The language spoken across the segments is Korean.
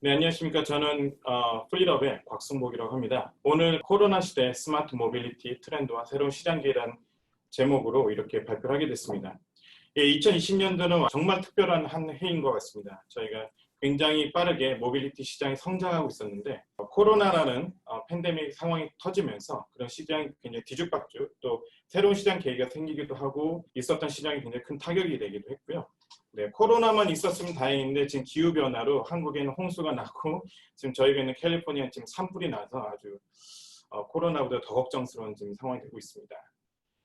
네, 안녕하십니까. 저는 어, 프리럽의 곽승복이라고 합니다. 오늘 코로나 시대 스마트 모빌리티 트렌드와 새로운 시장 기회란 제목으로 이렇게 발표를 하게 됐습니다. 예, 2020년도는 정말 특별한 한 해인 것 같습니다. 저희가 굉장히 빠르게 모빌리티 시장이 성장하고 있었는데 어, 코로나라는 어, 팬데믹 상황이 터지면서 그런 시장이 굉장히 뒤죽박죽 또 새로운 시장 계기가 생기기도 하고 있었던 시장이 굉장히 큰 타격이 되기도 했고요. 네, 코로나만 있었으면 다행인데 지금 기후 변화로 한국에는 홍수가 나고 지금 저희가 있는 캘리포니아는 지금 산불이 나서 아주 어, 코로나보다 더 걱정스러운 지금 상황이 되고 있습니다.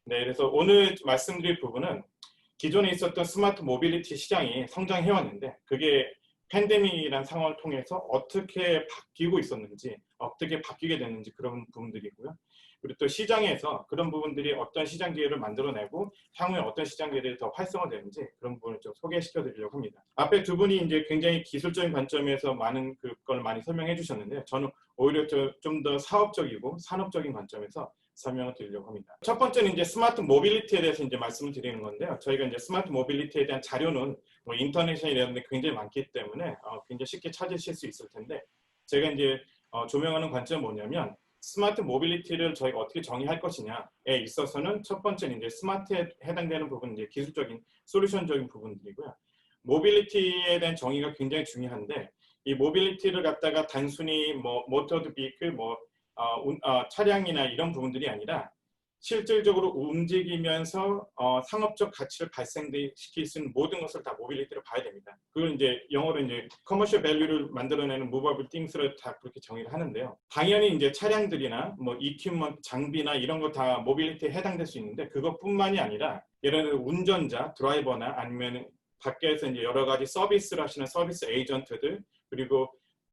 네, 그래서 오늘 말씀드릴 부분은 기존에 있었던 스마트 모빌리티 시장이 성장해 왔는데 그게 팬데믹이라는 상황을 통해서 어떻게 바뀌고 있었는지 어떻게 바뀌게 됐는지 그런 부분들이고요. 그리고 또 시장에서 그런 부분들이 어떤 시장 기회를 만들어내고 향후에 어떤 시장 기회들이 더 활성화되는지 그런 부분을 좀 소개시켜 드리려고 합니다. 앞에 두 분이 이제 굉장히 기술적인 관점에서 많은 그걸 많이 설명해 주셨는데 저는 오히려 좀 더 사업적이고 산업적인 관점에서 설명을 드리려고 합니다. 첫 번째는 이제 스마트 모빌리티에 대해서 이제 말씀을 드리는 건데요. 저희가 이제 스마트 모빌리티에 대한 자료는 뭐 인터넷이나 이런 데 굉장히 많기 때문에 어, 굉장히 쉽게 찾으실 수 있을 텐데 제가 이제 어, 조명하는 관점은 뭐냐면 스마트 모빌리티를 저희가 어떻게 정의할 것이냐에 있어서는 첫 번째는 이제 스마트에 해당되는 부분은 이제 기술적인 솔루션적인 부분들이고요. 모빌리티에 대한 정의가 굉장히 중요한데 이 모빌리티를 갖다가 단순히 뭐 모터드 비클 뭐 어, 어, 차량이나 이런 부분들이 아니라 실질적으로 움직이면서 어, 상업적 가치를 발생시킬 수 있는 모든 것을 다 모빌리티로 봐야 됩니다. 그걸 이제 영어로 이제 커머셜 밸류를 만들어내는 무버블 띵스를 다 그렇게 정의를 하는데요. 당연히 이제 차량들이나 뭐 이퀴먼 장비나 이런 거 다 모빌리티에 해당될 수 있는데 그것뿐만이 아니라 예를 들어 운전자, 드라이버나 아니면 밖에서 이제 여러 가지 서비스를 하시는 서비스 에이전트들 그리고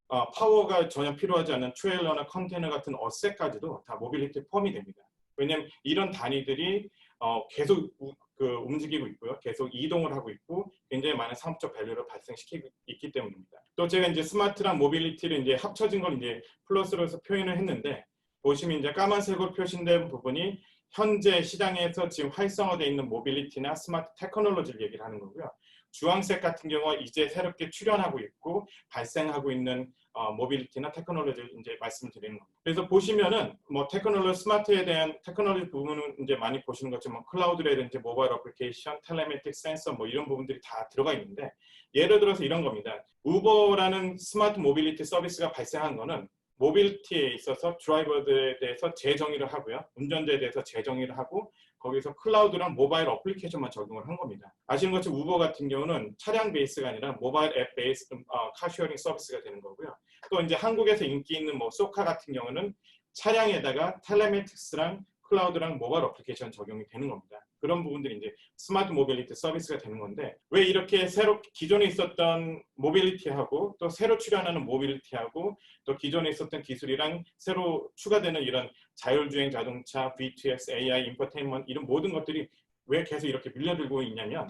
어, 파워가 전혀 필요하지 않은 트레일러나 컨테이너 같은 어셋까지도 다 모빌리티 펌이 됩니다. 왜냐하면 이런 단위들이 어, 계속 우, 그 움직이고 있고요. 계속 이동을 하고 있고 굉장히 많은 상업적 밸류를 발생시키고 있기 때문입니다. 또 제가 이제 스마트랑 모빌리티를 이제 합쳐진 걸 이제 플러스로서 표현을 했는데 보시면 이제 까만색으로 표시된 부분이 현재 시장에서 지금 활성화되어 있는 모빌리티나 스마트 테크놀로지를 얘기를 하는 거고요. 주황색 같은 경우 이제 새롭게 출현하고 있고 발생하고 있는 어, 모빌리티나 테크놀로지를 이제 말씀드리는 겁니다. 그래서 보시면은 뭐 테크놀로지 스마트에 대한 테크놀로지 부분은 이제 많이 보시는 것처럼 클라우드라든지 모바일 어플리케이션, 텔레메틱 센서 뭐 이런 부분들이 다 들어가 있는데 예를 들어서 이런 겁니다. 우버라는 스마트 모빌리티 서비스가 발생한 거는 모빌티에 있어서 드라이버들에 대해서 재정의를 하고요. 운전자에 대해서 재정의를 하고 거기서 클라우드랑 모바일 어플리케이션만 적용을 한 겁니다. 아시는 것처럼 우버 같은 경우는 차량 베이스가 아니라 모바일 앱 베이스 어, 카쉐어링 서비스가 되는 거고요. 또 이제 한국에서 인기 있는 뭐 소카 같은 경우는 차량에다가 텔레메틱스랑 클라우드랑 모바일 어플리케이션 적용이 되는 겁니다. 그런 부분들이 이제 스마트 모빌리티 서비스가 되는 건데 왜 이렇게 새로 기존에 있었던 모빌리티하고 또 새로 출현하는 모빌리티하고 또 기존에 있었던 기술이랑 새로 추가되는 이런 자율주행 자동차, VTX, AI, 인포테인먼트 이런 모든 것들이 왜 계속 이렇게 밀려들고 있냐면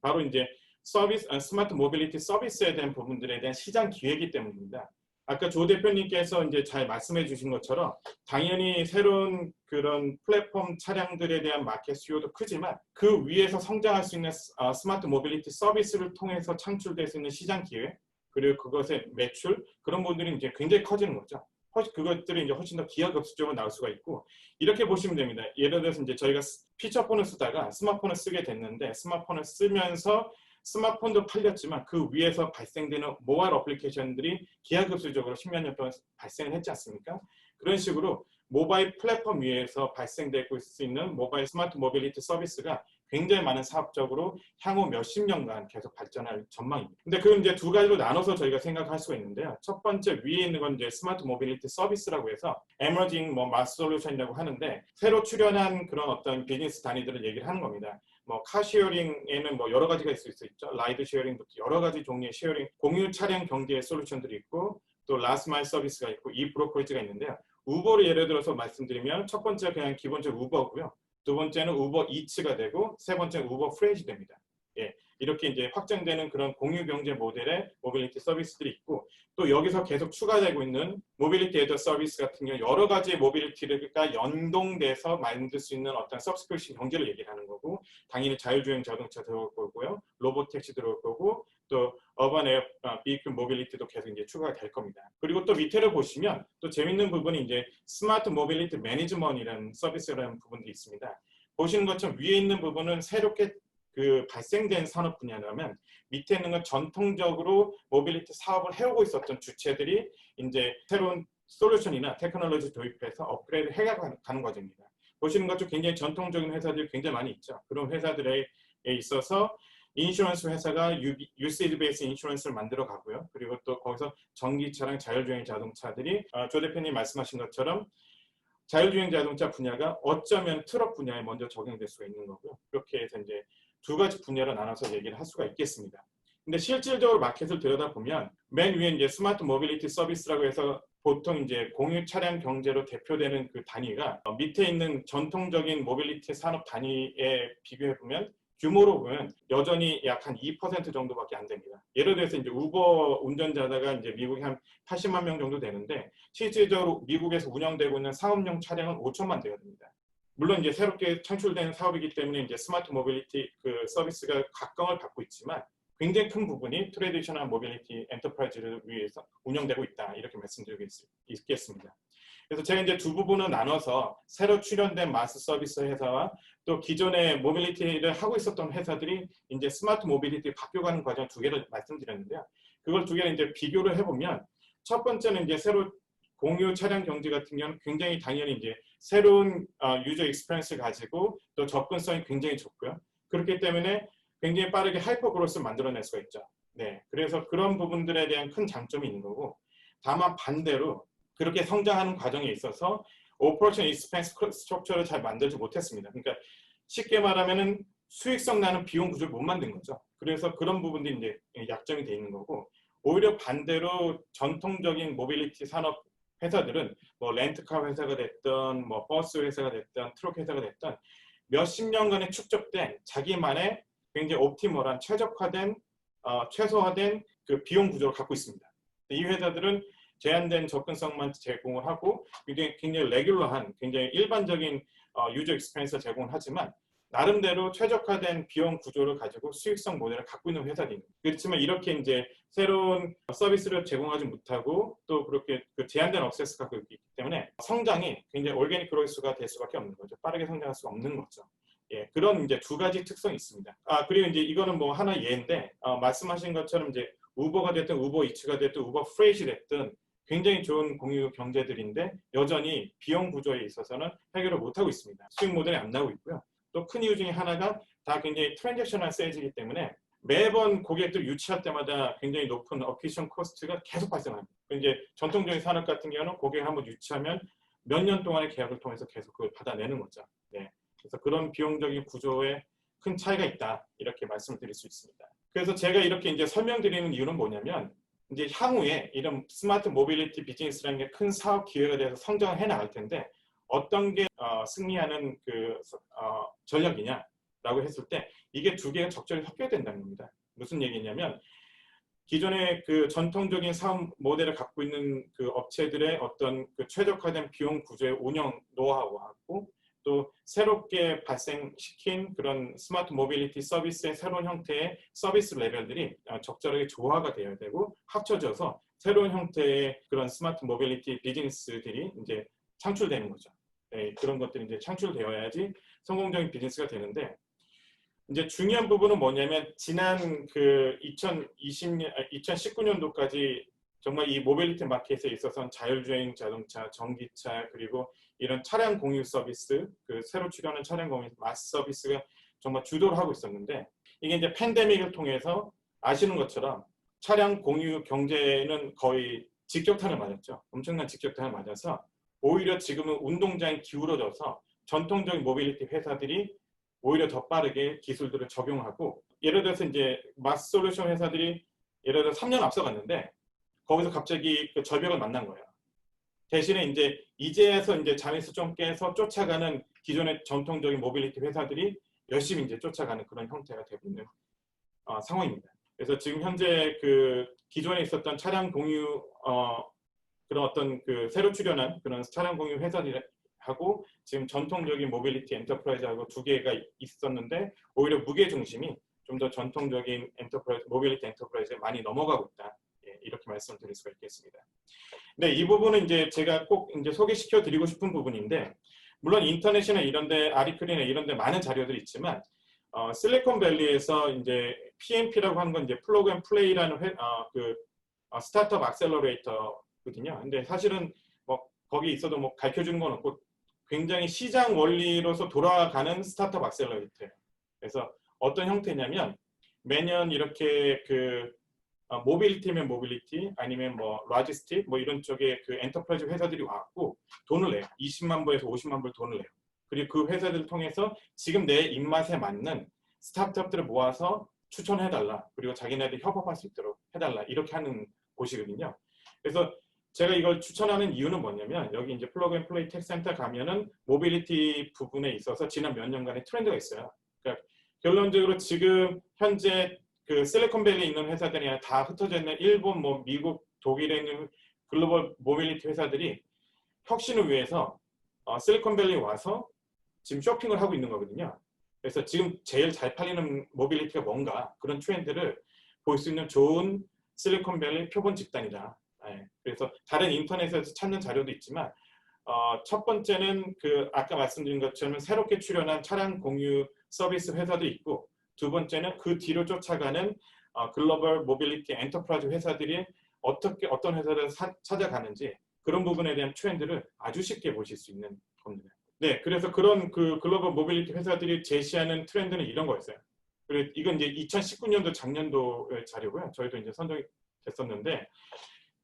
바로 이제 서비스, 아, 스마트 모빌리티 서비스에 대한 부분들에 대한 시장 기회이기 때문입니다. 아까 조 대표님께서 이제 잘 말씀해 주신 것처럼 당연히 새로운 그런 플랫폼 차량들에 대한 마켓 수요도 크지만 그 위에서 성장할 수 있는 어, 스마트 모빌리티 서비스를 통해서 창출될 수 있는 시장 기회 그리고 그것의 매출 그런 부분들이 이제 굉장히 커지는 거죠. 훨씬 그것들이 이제 훨씬 더 기하급수적으로 나올 수가 있고 이렇게 보시면 됩니다. 예를 들어서 이제 저희가 피처폰을 쓰다가 스마트폰을 쓰게 됐는데 스마트폰을 쓰면서 스마트폰도 팔렸지만 그 위에서 발생되는 모바일 어플리케이션들이 기하급수적으로 십몇 년 동안 발생을 했지 않습니까? 그런 식으로 모바일 플랫폼 위에서 발생되고 있을 수 있는 모바일 스마트 모빌리티 서비스가 굉장히 많은 사업적으로 향후 몇십 년간 계속 발전할 전망입니다. 근데 그 이제 두 가지로 나눠서 저희가 생각할 수가 있는데요. 첫 번째 위에 있는 건 이제 스마트 모빌리티 서비스라고 해서 에머징 뭐 마스 솔루션이라고 하는데 새로 출현한 그런 어떤 비즈니스 단위들을 얘기를 하는 겁니다. 뭐 카시어링에는 뭐 여러 가지가 있을 수 있죠. 라이드 쉐어링부터 여러 가지 종류의 쉐어링, 공유 차량 경제 솔루션들이 있고 또 라스마일 서비스가 있고 이 브로커리지가 있는데요. 우버를 예를 들어서 말씀드리면 첫 번째 그냥 기본적으로 우버고요. 두 번째는 우버 이츠가 되고 세 번째는 우버 프레이지 됩니다. 예, 이렇게 이제 확장되는 그런 공유 경제 모델의 모빌리티 서비스들이 있고 또 여기서 계속 추가되고 있는 모빌리티 에더 서비스 같은 경우 여러 가지 모빌리티가 연동돼서 만들 수 있는 어떤 서브스크립션 경제를 얘기를 하는 거고 당연히 자율주행 자동차 들어올 거고요 로봇 택시 들어올 거고 또 어반 에어 비클 모빌리티도 계속 이제 추가가 될 겁니다. 그리고 또 밑에를 보시면 또 재밌는 부분이 이제 스마트 모빌리티 매니지먼이라는 서비스라는 부분도 있습니다. 보시는 것처럼 위에 있는 부분은 새롭게 그 발생된 산업 분야라면 밑에 있는 건 전통적으로 모빌리티 사업을 해오고 있었던 주체들이 이제 새로운 솔루션이나 테크놀로지 도입해서 업그레이드 해가는 과정입니다. 보시는 것처럼 굉장히 전통적인 회사들이 굉장히 많이 있죠. 그런 회사들에 있어서 인슈런스 회사가 유세이드 베이스 인슈런스를 만들어 가고요. 그리고 또 거기서 전기차랑 자율주행 자동차들이 아, 조 대표님 말씀하신 것처럼 자율주행 자동차 분야가 어쩌면 트럭 분야에 먼저 적용될 수가 있는 거고요. 그렇게 해서 이제 두 가지 분야로 나눠서 얘기를 할 수가 있겠습니다. 근데 실질적으로 마켓을 들여다보면 맨 위에 이제 스마트 모빌리티 서비스라고 해서 보통 이제 공유 차량 경제로 대표되는 그 단위가 어, 밑에 있는 전통적인 모빌리티 산업 단위에 비교해 보면 규모로 보면 여전히 약 한 2% 정도밖에 안 됩니다. 예를 들어서 이제 우버 운전자다가 이제 미국에 한 80만 명 정도 되는데 실질적으로 미국에서 운영되고 있는 사업용 차량은 5천만 대가 됩니다. 물론 이제 새롭게 창출된 사업이기 때문에 이제 스마트 모빌리티 그 서비스가 각광을 받고 있지만 굉장히 큰 부분이 트레디셔널 모빌리티 엔터프라이즈를 위해서 운영되고 있다 이렇게 말씀드리겠습니다. 그래서 제가 이제 두 부분을 나눠서 새로 출연된 마스 서비스 회사와 또 기존의 모빌리티를 하고 있었던 회사들이 이제 스마트 모빌리티 바뀌어가는 과정 두 개를 말씀드렸는데요. 그걸 두 개를 이제 비교를 해보면 첫 번째는 이제 새로 공유 차량 경제 같은 경우는 굉장히 당연히 이제 새로운 어, 유저 익스페리언스를 가지고 또 접근성이 굉장히 좋고요. 그렇기 때문에 굉장히 빠르게 하이퍼 그로스를 만들어낼 수가 있죠. 네, 그래서 그런 부분들에 대한 큰 장점이 있는 거고 다만 반대로 그렇게 성장하는 과정에 있어서 오퍼레이션 익스펜스 스트럭처를 잘 만들지 못했습니다. 그러니까 쉽게 말하면은 수익성 나는 비용 구조를 못 만든 거죠. 그래서 그런 부분들이 이제 약점이 돼 있는 거고 오히려 반대로 전통적인 모빌리티 산업 회사들은 뭐 렌트카 회사가 됐던 뭐 버스 회사가 됐던 트럭 회사가 됐던 몇십 년간의 축적된 자기만의 굉장히 옵티멀한 최적화된 어, 최소화된 그 비용 구조를 갖고 있습니다. 이 회사들은 제한된 접근성만 제공을 하고 굉장히, 굉장히 레귤러한 굉장히 일반적인 어, 유저 익스페리언스를 제공을 하지만 나름대로 최적화된 비용 구조를 가지고 수익성 모델을 갖고 있는 회사입니다. 그렇지만 이렇게 이제 새로운 서비스를 제공하지 못하고 또 그렇게 그 제한된 억세스가 갖고 있기 때문에 성장이 굉장히 올게닉 그로스가 될 수밖에 없는 거죠. 빠르게 성장할 수 없는 거죠. 예, 그런 이제 두 가지 특성이 있습니다. 아 그리고 이제 이거는 뭐 하나 예인데 어, 말씀하신 것처럼 이제 우버가 됐든 우버 이츠가 됐든 우버 프레이시 됐든 굉장히 좋은 공유 경제들인데 여전히 비용 구조에 있어서는 해결을 못하고 있습니다. 수익 모델이 안 나오고 있고요. 또 큰 이유 중에 하나가 다 굉장히 트랜잭셔널 세일즈이기 때문에 매번 고객들 유치할 때마다 굉장히 높은 어퀴션 코스트가 계속 발생합니다. 이제 전통적인 산업 같은 경우는 고객 한번 유치하면 몇 년 동안의 계약을 통해서 계속 그걸 받아내는 거죠. 네. 그래서 그런 비용적인 구조에 큰 차이가 있다 이렇게 말씀을 드릴 수 있습니다. 그래서 제가 이렇게 이제 설명드리는 이유는 뭐냐면 이제 향후에 이런 스마트 모빌리티 비즈니스라는 게 큰 사업 기회가 돼서 성장을 해 나갈 텐데 어떤 게 어, 승리하는 그 어, 전략이냐라고 했을 때 이게 두 개가 적절히 섞여야 된다는 겁니다. 무슨 얘기냐면 기존의 그 전통적인 사업 모델을 갖고 있는 그 업체들의 어떤 그 최적화된 비용 구조의 운영 노하우하고 또 새롭게 발생시킨 그런 스마트 모빌리티 서비스의 새로운 형태의 서비스 레벨들이 어, 적절하게 조화가 되어야 되고 합쳐져서 새로운 형태의 그런 스마트 모빌리티 비즈니스들이 이제 창출되는 거죠. 네, 그런 것들이 이제 창출되어야지 성공적인 비즈니스가 되는데 이제 중요한 부분은 뭐냐면 지난 그 2020년, 2019년도까지 정말 이 모빌리티 마켓에 있어서는 자율주행 자동차, 전기차 그리고 이런 차량 공유 서비스, 그 새로 출연한 차량 공유 마스 서비스가 정말 주도를 하고 있었는데 이게 이제 팬데믹을 통해서 아시는 것처럼 차량 공유 경제는 거의 직격탄을 맞았죠. 엄청난 직격탄을 맞아서 오히려 지금은 운동장이 기울어져서 전통적인 모빌리티 회사들이 오히려 더 빠르게 기술들을 적용하고 예를 들어서 이제 마스 솔루션 회사들이 예를 들어 서 3년 앞서갔는데 거기서 갑자기 그 절벽을 만난 거예요. 대신에 이제 이제서 이제 잠에서 좀 깨서 쫓아가는 기존의 전통적인 모빌리티 회사들이 열심히 이제 쫓아가는 그런 형태가 되고 있는 어, 상황입니다. 그래서 지금 현재 그 기존에 있었던 차량 공유 어, 그런 어떤 그 새로 출연한 그런 차량 공유 회사들하고 지금 전통적인 모빌리티 엔터프라이즈하고 두 개가 있었는데 오히려 무게 중심이 좀 더 전통적인 엔터프라이즈 모빌리티 엔터프라이즈에 많이 넘어가고 있다. 이렇게 말씀을 드릴 수가 있겠습니다. 네, 이 부분은 이제 제가 꼭 이제 소개시켜 드리고 싶은 부분인데 물론 인터넷이나 이런데 아리클이나 이런데 많은 자료들이 있지만 어, 실리콘밸리에서 이제 PMP라고 하는 건 이제 플러그 앤 플레이라는 회, 어, 그 어, 스타트업 악셀러레이터 거든요. 근데 사실은 뭐 거기 있어도 뭐 가르쳐 주는 건 없고 굉장히 시장 원리로서 돌아가는 스타트업 악셀러레이터예요. 그래서 어떤 형태냐면 매년 이렇게 그 어, 모빌리티면 모빌리티 아니면 뭐 로지스틱 뭐 이런 쪽에 그 엔터프라이즈 회사들이 왔고 돈을 내요. 20만 불에서 50만 불 돈을 내요. 그리고 그 회사들을 통해서 지금 내 입맛에 맞는 스타트업들을 모아서 추천해달라. 그리고 자기네들 협업할 수 있도록 해달라. 이렇게 하는 곳이거든요. 그래서 제가 이걸 추천하는 이유는 뭐냐면 여기 이제 플러그 앤 플레이 텍 센터 가면은 모빌리티 부분에 있어서 지난 몇 년간의 트렌드가 있어요. 그러니까 결론적으로 지금 현재 그 실리콘밸리에 있는 회사들이 다 흩어져 있는 일본, 뭐 미국, 독일에 있는 글로벌 모빌리티 회사들이 혁신을 위해서 어, 실리콘밸리에 와서 지금 쇼핑을 하고 있는 거거든요. 그래서 지금 제일 잘 팔리는 모빌리티가 뭔가 그런 트렌드를 볼 수 있는 좋은 실리콘밸리 표본 집단이다. 예, 그래서 다른 인터넷에서 찾는 자료도 있지만 어, 첫 번째는 그 아까 말씀드린 것처럼 새롭게 출연한 차량 공유 서비스 회사도 있고 두 번째는 그 뒤로 쫓아가는 어, 글로벌 모빌리티 엔터프라이즈 회사들이 어떻게 어떤 회사를 사- 찾아가는지 그런 부분에 대한 트렌드를 아주 쉽게 보실 수 있는 겁니다. 네, 그래서 그런 그 글로벌 모빌리티 회사들이 제시하는 트렌드는 이런 거였어요. 그리고 이건 이제 2019년도 작년도의 자료고요. 저희도 이제 선정이 됐었는데,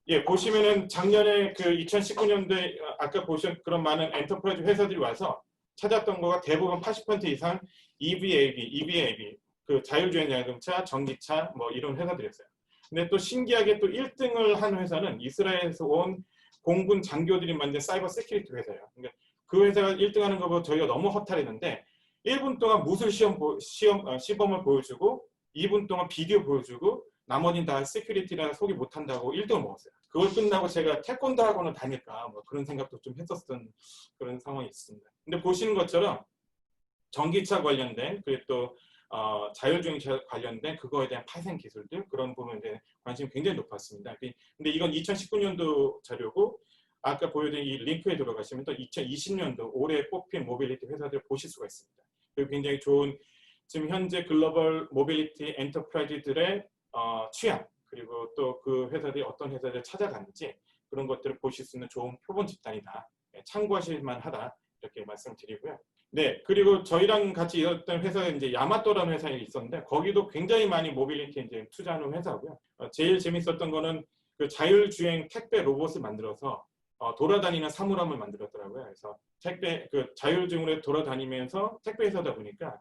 예, 보시면은 작년에 그 2019년도에 아까 보신 그런 많은 엔터프라이즈 회사들이 와서 찾았던 거가 대부분 80% 이상 EVAB, EVAB, 그 자율주행 자동차, 전기차 뭐 이런 회사들이었어요. 근데 또 신기하게 또 1등을 한 회사는 이스라엘에서 온 공군 장교들이 만든 사이버 세큐리티 회사예요. 그러니까 그 회사가 1등하는 거 보고 저희가 너무 허탈했는데 1분 동안 무술 시험 보- 시험 어, 시범을 보여주고 2분 동안 비디오 보여주고 나머지는 다 세큐리티라 소개 못한다고 1등을 먹었어요. 그걸 끝나고 제가 태권도 학원을 다닐까 뭐 그런 생각도 좀 했었던 그런 상황이 있습니다. 근데 보시는 것처럼 전기차 관련된 그리고 또 어, 자율주행차 관련된 그거에 대한 파생 기술들 그런 부분에 대한 관심이 굉장히 높았습니다. 그- 근데 이건 2019년도 자료고 아까 보여드린 이 링크에 들어가시면 또 2020년도 올해 뽑힌 모빌리티 회사들 보실 수가 있습니다. 그리고 굉장히 좋은 지금 현재 글로벌 모빌리티 엔터프라이즈들의 어, 취향 그리고 또 그 회사들이 어떤 회사를 찾아가는지 그런 것들을 보실 수 있는 좋은 표본 집단이다. 예, 참고하실 만하다 이렇게 말씀드리고요. 네, 그리고 저희랑 같이 일했던 회사가 이제 야마토라는 회사에 있었는데 거기도 굉장히 많이 모빌리티 이제 투자하는 회사고요. 어, 제일 재밌었던 거는 그 자율주행 택배 로봇을 만들어서 어, 돌아다니는 사물함을 만들었더라고요. 그래서 택배 그 자율주행으로 돌아다니면서 택배 회사다 보니까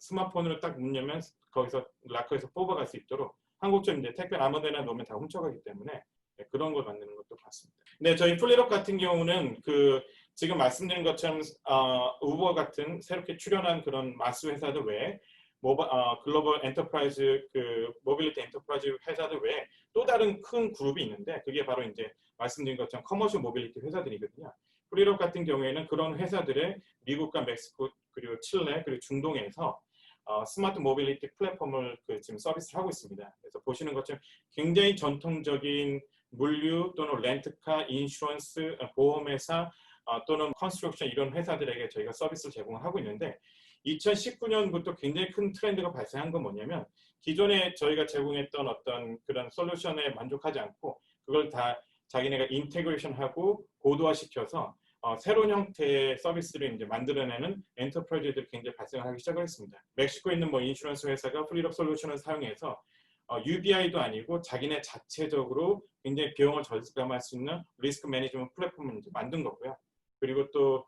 스마트폰으로 딱 누르면 거기서 락커에서 뽑아갈 수 있도록 한국처럼 이제 택배 아무데나 놓으면 다 훔쳐가기 때문에 네, 그런 걸 만드는 것도 봤습니다. 네, 저희 플리럽 같은 경우는 그 지금 말씀드린 것처럼 어, 우버 같은 새롭게 출연한 그런 마스 회사들 외에 모바, 어, 글로벌 엔터프라이즈 그 모빌리티 엔터프라이즈 회사들 외에 또 다른 큰 그룹이 있는데 그게 바로 이제 말씀드린 것처럼 커머셜 모빌리티 회사들이거든요. 프리럽 같은 경우에는 그런 회사들의 미국과 멕시코 그리고 칠레 그리고 중동에서 어, 스마트 모빌리티 플랫폼을 그 지금 서비스를 하고 있습니다. 그래서 보시는 것처럼 굉장히 전통적인 물류 또는 렌트카, 인슈런스, 어, 보험회사 어, 또는 컨스트럭션 이런 회사들에게 저희가 서비스를 제공하고 있는데 2019년부터 굉장히 큰 트렌드가 발생한 건 뭐냐면 기존에 저희가 제공했던 어떤 그런 솔루션에 만족하지 않고 그걸 다 자기네가 인테그레이션하고 고도화시켜서 어, 새로운 형태의 서비스를 이제 만들어내는 엔터프라이즈들이 굉장히 발생하기 시작을 했습니다. 멕시코에 있는 뭐 인슈런스 회사가 프리럽 솔루션을 사용해서 어, UBI도 아니고 자기네 자체적으로 굉장히 비용을 절감할 수 있는 리스크 매니지먼트 플랫폼을 이제 만든 거고요. 그리고 또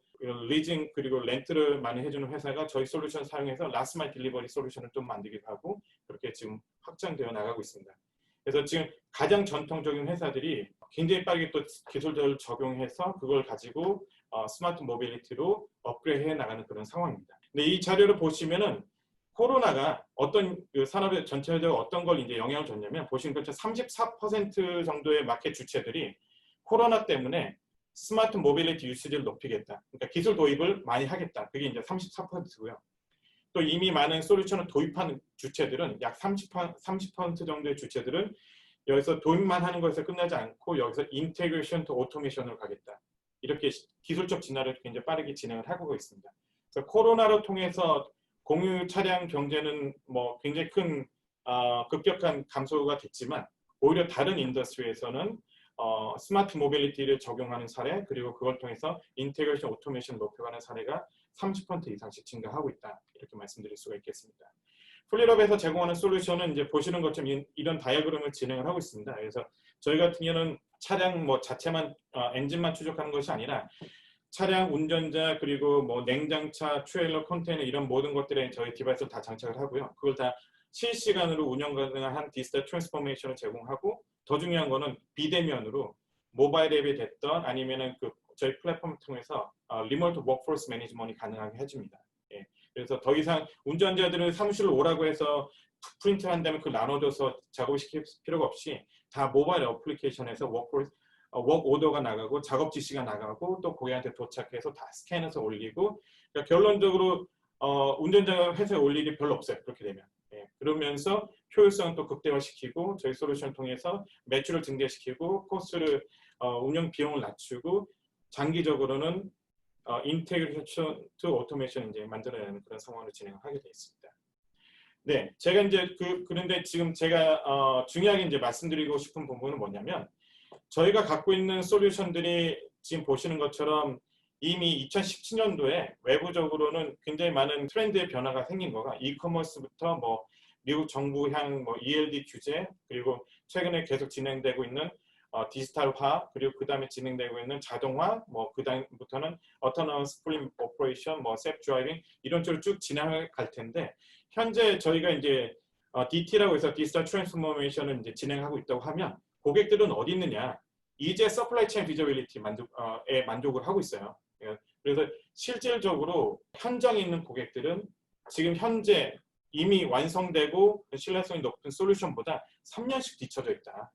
리징 그리고 렌트를 많이 해주는 회사가 저희 솔루션 사용해서 라스마일 딜리버리 솔루션을 좀 만들기도 하고 그렇게 지금 확장되어 나가고 있습니다. 그래서 지금 가장 전통적인 회사들이 굉장히 빠르게 또 기술들을 적용해서 그걸 가지고 어, 스마트 모빌리티로 업그레이드 해 나가는 그런 상황입니다. 근데 이 자료를 보시면은 코로나가 어떤 그 산업의 전체적으로 어떤 걸 이제 영향을 줬냐면 보시는 것처럼 34% 정도의 마켓 주체들이 코로나 때문에 스마트 모빌리티 유스를 높이겠다. 그러니까 기술 도입을 많이 하겠다. 그게 이제 34%고요. 또 이미 많은 솔루션을 도입한 주체들은 약 30%, 30% 정도의 주체들은 여기서 도입만 하는 것에서 끝나지 않고 여기서 인테그레이션 투 오토메이션으로 가겠다. 이렇게 시- 기술적 진화를 굉장히 빠르게 진행을 하고 있습니다. 그래서 코로나로 통해서 공유 차량 경제는 뭐 굉장히 큰 어, 급격한 감소가 됐지만 오히려 다른 인더스트리에서는 어, 스마트 모빌리티를 적용하는 사례 그리고 그걸 통해서 인테그레이션 오토메이션 높여가는 사례가 30% 이상씩 증가하고 있다 이렇게 말씀드릴 수가 있겠습니다. 플리럽에서 제공하는 솔루션은 이제 보시는 것처럼 이- 이런 다이어그램을 진행을 하고 있습니다. 그래서 저희 같은 경우는 차량 뭐 자체만 어, 엔진만 추적하는 것이 아니라 차량 운전자 그리고 뭐 냉장차, 트레일러, 컨테이너 이런 모든 것들에 저희 디바이스를 다 장착을 하고요. 그걸 다 실시간으로 운영 가능한 디지털 트랜스포메이션을 제공하고 더 중요한 거는 비대면으로 모바일 앱이 됐던 아니면은 그 저희 플랫폼을 통해서 어, 리모트 워크포스 매니지먼이 가능하게 해줍니다. 예. 그래서 더 이상 운전자들은 사무실로 오라고 해서 프린트 한 다음에 그걸 나눠줘서 작업을 시킬 필요가 없이 다 모바일 어플리케이션에서 워크포스 어, 워크 오더가 나가고 작업 지시가 나가고 또 고객한테 도착해서 다 스캔해서 올리고 그러니까 결론적으로 어, 운전자가 회사에 올릴 게 별로 없어요. 그렇게 되면. 예, 그러면서 효율성을 또 극대화시키고 저희 솔루션을 통해서 매출을 증대시키고 코스를 어, 운영 비용을 낮추고 장기적으로는 어, 인테그레이션 투 오토메이션 이제 만들어내는 그런 상황을 진행하게 되어 있습니다. 네, 제가 이제 그 그런데 지금 제가 어, 중요하게 이제 말씀드리고 싶은 부분은 뭐냐면 저희가 갖고 있는 솔루션들이 지금 보시는 것처럼 이미 2017년도에 외부적으로는 굉장히 많은 트렌드의 변화가 생긴 거가 이커머스부터 뭐 미국 정부향 뭐 ELD 규제 그리고 최근에 계속 진행되고 있는 어, 디지털화 그리고 그 다음에 진행되고 있는 자동화 뭐 그 다음부터는 autonomous fleet operation 뭐 self driving 이런 쪽으로 쭉 진행을 갈 텐데 현재 저희가 이제 어, DT라고 해서 디지털 트랜스포메이션을 이제 진행하고 있다고 하면 고객들은 어디 있느냐 이제 서플라이 체인 비저빌리티 만족에 만족을 하고 있어요. 예, 그래서 실질적으로 현장에 있는 고객들은 지금 현재 이미 완성되고 신뢰성이 높은 솔루션보다 3년씩 뒤쳐져 있다.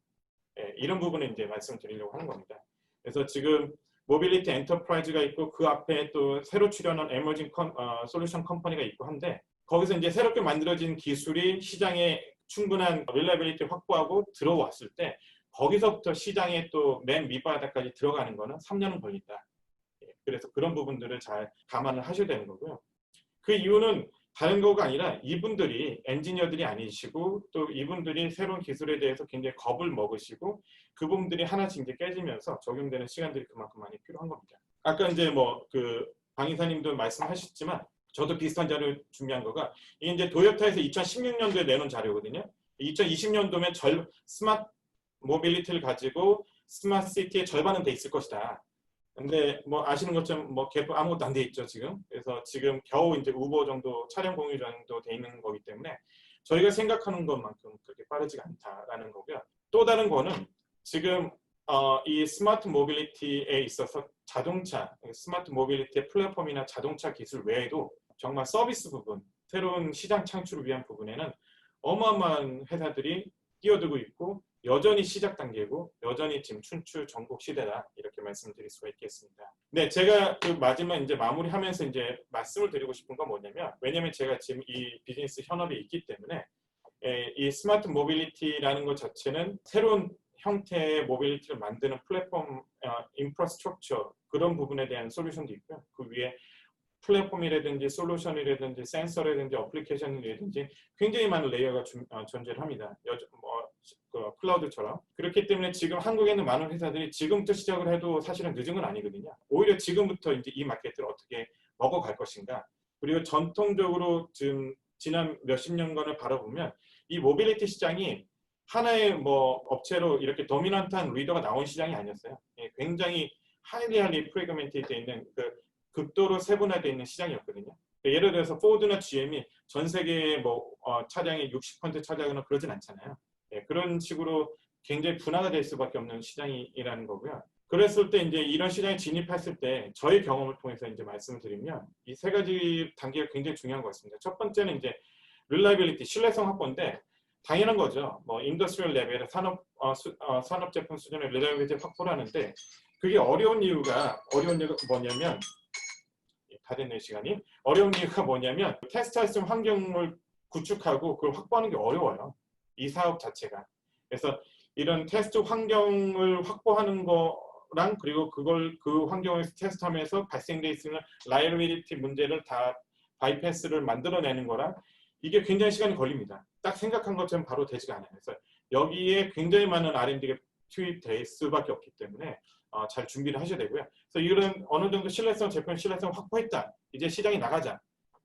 예, 이런 부분을 이제 말씀드리려고 하는 겁니다. 그래서 지금 모빌리티 엔터프라이즈가 있고 그 앞에 또 새로 출연한 에머징 컨, 어, 솔루션 컴퍼니가 있고 한데 거기서 이제 새롭게 만들어진 기술이 시장에 충분한 릴라빌리티 확보하고 들어왔을 때 거기서부터 시장에 또 맨 밑바닥까지 들어가는 거는 3년은 걸린다. 예, 그래서 그런 부분들을 잘 감안을 하셔야 되는 거고요. 그 이유는 다른 거가 아니라 이분들이 엔지니어들이 아니시고 또 이분들이 새로운 기술에 대해서 굉장히 겁을 먹으시고 그 부분들이 하나씩 이제 깨지면서 적용되는 시간들이 그만큼 많이 필요한 겁니다. 아까 이제 뭐 그 방이사님도 말씀하셨지만 저도 비슷한 자료를 준비한 거가 이게 이제 도요타에서 2016년도에 내놓은 자료거든요. 2020년도면 절 스마트 모빌리티를 가지고 스마트 시티의 절반은 돼 있을 것이다. 근데 뭐 아시는 것처럼 뭐 개표 아무것도 안 돼 있죠 지금. 그래서 지금 겨우 이제 우버 정도 차량 공유 정도 돼 있는 거기 때문에 저희가 생각하는 것만큼 그렇게 빠르지가 않다라는 거고요. 또 다른 거는 지금 어, 이 스마트 모빌리티에 있어서 자동차, 스마트 모빌리티의 플랫폼이나 자동차 기술 외에도 정말 서비스 부분, 새로운 시장 창출을 위한 부분에는 어마어마한 회사들이 뛰어들고 있고 여전히 시작 단계고 여전히 지금 춘추 전국 시대다 이렇게 말씀드릴 수가 있겠습니다. 네, 제가 그 마지막 이제 마무리하면서 이제 말씀을 드리고 싶은 건 뭐냐면 왜냐면 제가 지금 이 비즈니스 현업에 있기 때문에 에, 이 스마트 모빌리티라는 것 자체는 새로운 형태의 모빌리티를 만드는 플랫폼 어, 인프라스트럭처 그런 부분에 대한 솔루션도 있고요. 그 위에 플랫폼이라든지 솔루션이라든지 센서라든지 어플리케이션이라든지 굉장히 많은 레이어가 준- 어, 존재를 합니다. 여전, 뭐, 그 클라우드처럼 그렇기 때문에 지금 한국에 있는 많은 회사들이 지금부터 시작을 해도 사실은 늦은 건 아니거든요. 오히려 지금부터 이제 이 마켓을 어떻게 먹어갈 것인가 그리고 전통적으로 지금 지난 몇십 년간을 바라보면 이 모빌리티 시장이 하나의 뭐 업체로 이렇게 도미넌트한 리더가 나온 시장이 아니었어요. 예, 굉장히 하이리 하이리 프레그멘티돼 있는 그 극도로 세분화되어 있는 시장이었거든요. 예를 들어서 포드나 GM이 전 세계의 뭐 어, 차량의 60% 차지하거나 그러진 않잖아요. 예, 그런 식으로 굉장히 분화가 될 수밖에 없는 시장이라는 거고요. 그랬을 때 이제 이런 시장에 진입했을 때 저희 경험을 통해서 이제 말씀을 드리면 이 세 가지 단계가 굉장히 중요한 것 같습니다. 첫 번째는 이제 릴라이빌리티 신뢰성 확보인데 당연한 거죠. 뭐 인더스트리얼 레벨의 산업 어, 수- 어, 산업 제품 수준의 릴라이빌리티 확보를 하는데 그게 어려운 이유가 어려운 이유가 뭐냐면 예, 다 됐네 시간이 어려운 이유가 뭐냐면 테스트할 수 있는 환경을 구축하고 그걸 확보하는 게 어려워요. 이 사업 자체가. 그래서 이런 테스트 환경을 확보하는 거랑 그리고 그걸 그 환경에서 테스트하면서 발생돼 있는 라이어빌리티 문제를 다 바이패스를 만들어내는 거랑 이게 굉장히 시간이 걸립니다. 딱 생각한 것처럼 바로 되지가 않아요. 그래서 여기에 굉장히 많은 R&D가 투입될 수밖에 없기 때문에 어, 잘 준비를 하셔야 되고요. 그래서 이런 어느 정도 신뢰성 제품 신뢰성 확보했다. 이제 시장에 나가자.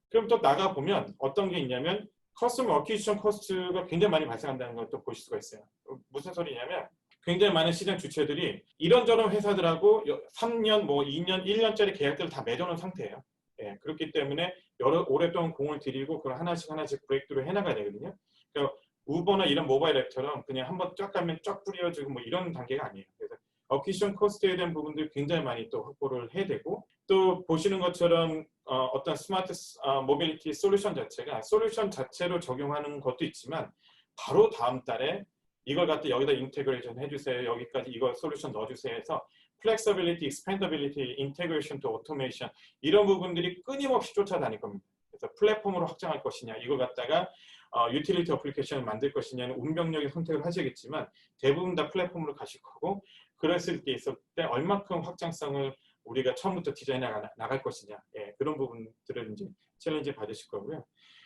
그럼 또 나가 보면 어떤 게 있냐면 커스텀 어퀴지션 코스트가 굉장히 많이 발생한다는 걸 또 보실 수가 있어요. 어, 무슨 소리냐면 굉장히 많은 시장 주체들이 이런저런 회사들하고 3년, 뭐 2년, 1년짜리 계약들을 다 맺어놓은 상태예요. 예, 그렇기 때문에 여러 오랫동안 공을 들이고 그걸 하나씩 하나씩 브레이크로 해나가야 되거든요. 그러니까 우버나 이런 모바일 앱처럼 그냥 한번 쫙 가면 쫙 뿌려주고 뭐 이런 단계가 아니에요. 그래서 어퀴션 코스트에 대한 부분들 굉장히 많이 또 확보를 해야 되고 또 보시는 것처럼 어, 떤 스마트 어, 모빌리티 솔루션 자체가 솔루션 자체로 적용하는 것도 있지만 바로 다음 달에 이걸 갖다 여기다 인테그레이션 해주세요. 여기까지 이거 솔루션 넣어주세요 해서 플렉서빌리티, 익스펜더빌리티, 인테그레이션 또 오토메이션 이런 부분들이 끊임없이 쫓아다닐 겁니다. 그래서 플랫폼으로 확장할 것이냐 이걸 갖다가 어, 유틸리티 어플리케이션을 만들 것이냐는 운명력의 선택을 하시겠지만 대부분 다 플랫폼으로 가실 거고 그랬을 때 있을 때 얼마큼 확장성을 우리가 처음부터 디자인해 나가- 나갈 것이냐 예, 그런 부분들을 이제 챌린지 받으실 거고요.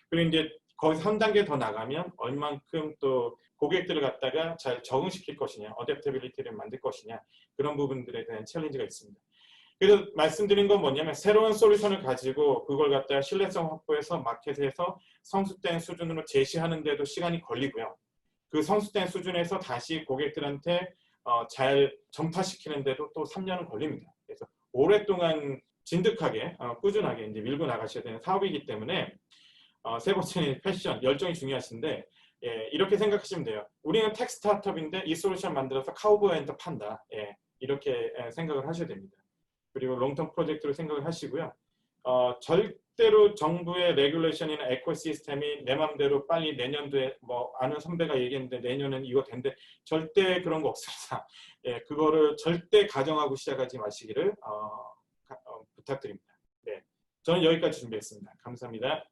그리고 이제 거기서 한 단계 더 나가면 얼만큼 또 고객들을 갖다가 잘 적응시킬 것이냐, 어댑터빌리티를 만들 것이냐 그런 부분들에 대한 챌린지가 있습니다. 그래서 말씀드린 건 뭐냐면 새로운 솔루션을 가지고 그걸 갖다가 신뢰성 확보해서 마켓에서 성숙된 수준으로 제시하는데도 시간이 걸리고요. 그 성숙된 수준에서 다시 고객들한테 어, 잘 전파시키는데도 또 3년은 걸립니다. 오랫동안 진득하게 어, 꾸준하게 이제 밀고 나가셔야 되는 사업이기 때문에 어, 세 번째는 패션 열정이 중요하신데 예, 이렇게 생각하시면 돼요. 우리는 텍 스타트업인데 이 솔루션 만들어서 카우보이한테 판다. 예, 이렇게 예, 생각을 하셔야 됩니다. 그리고 롱텀 프로젝트로 생각을 하시고요. 어, 절 대로 정부의 레귤레이션이나 에코시스템이 내 맘대로 빨리 내년도에 뭐 아는 선배가 얘기했는데 내년엔 이거 된대 절대 그런 거 없습니다. 예, 그거를 절대 가정하고 시작하지 마시기를 어, 가- 어, 부탁드립니다. 네, 저는 여기까지 준비했습니다. 감사합니다.